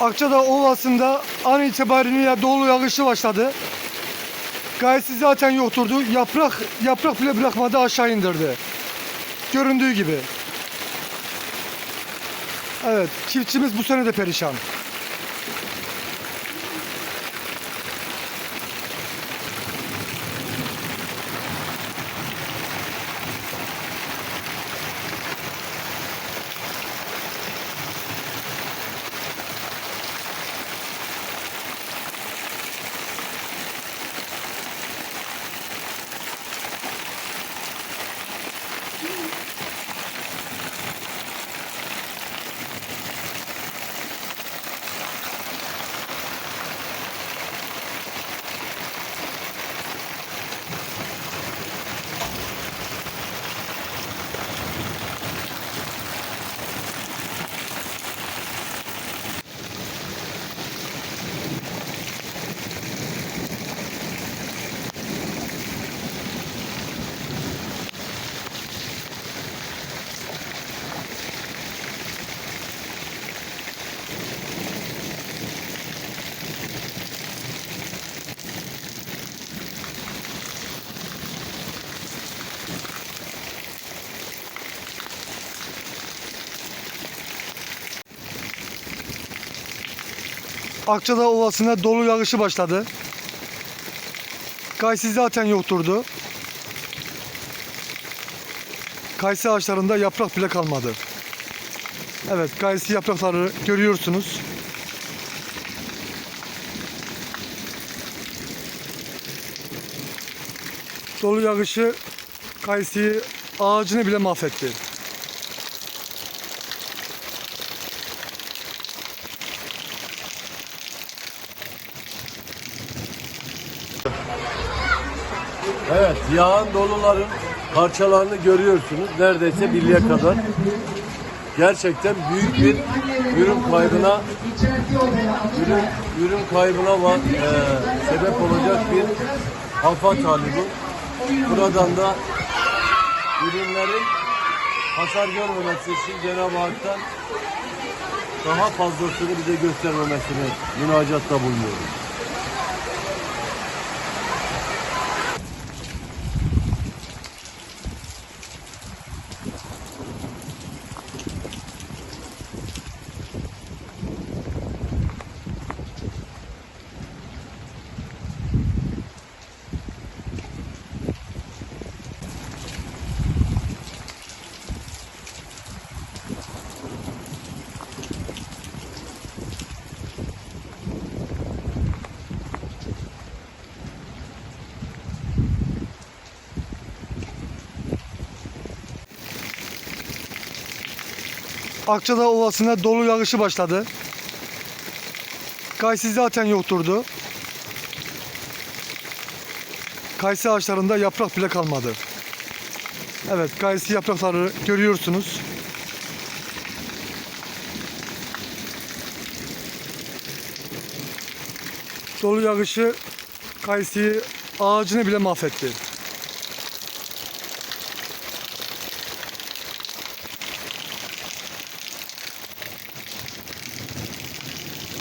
Akçadağ Ovası'nda an itibariyle dolu yağışı başladı. Gayesi zaten yokturdu. Yaprak yaprak bile bırakmadı aşağı indirdi. Göründüğü gibi. Evet, çiftçimiz bu sene de perişan. Akçadağ Ovası'nda dolu yağışı başladı. Kayısı zaten yokturdu. Kayısı ağaçlarında yaprak bile kalmadı. Evet, kayısı yaprakları görüyorsunuz. Dolu yağışı kayısıyı ağacını bile mahvetti. Evet, yağan doluların parçalarını görüyorsunuz. Neredeyse bilyeye kadar. Gerçekten büyük bir ürün kaybına ürün, ürün kaybına var, e, sebep olacak bir afat hali bu. Buradan da ürünlerin hasar görmemesi için Cenab-ı Hak'tan daha fazlasını bize göstermemesini münacatta bulunuyoruz. Akçadağ Ovası'nda dolu yağışı başladı. Kayısı zaten yokturdu. Kayısı ağaçlarında yaprak bile kalmadı. Evet, kayısı yaprakları görüyorsunuz. Dolu yağışı kayısıyı ağacını bile mahvetti.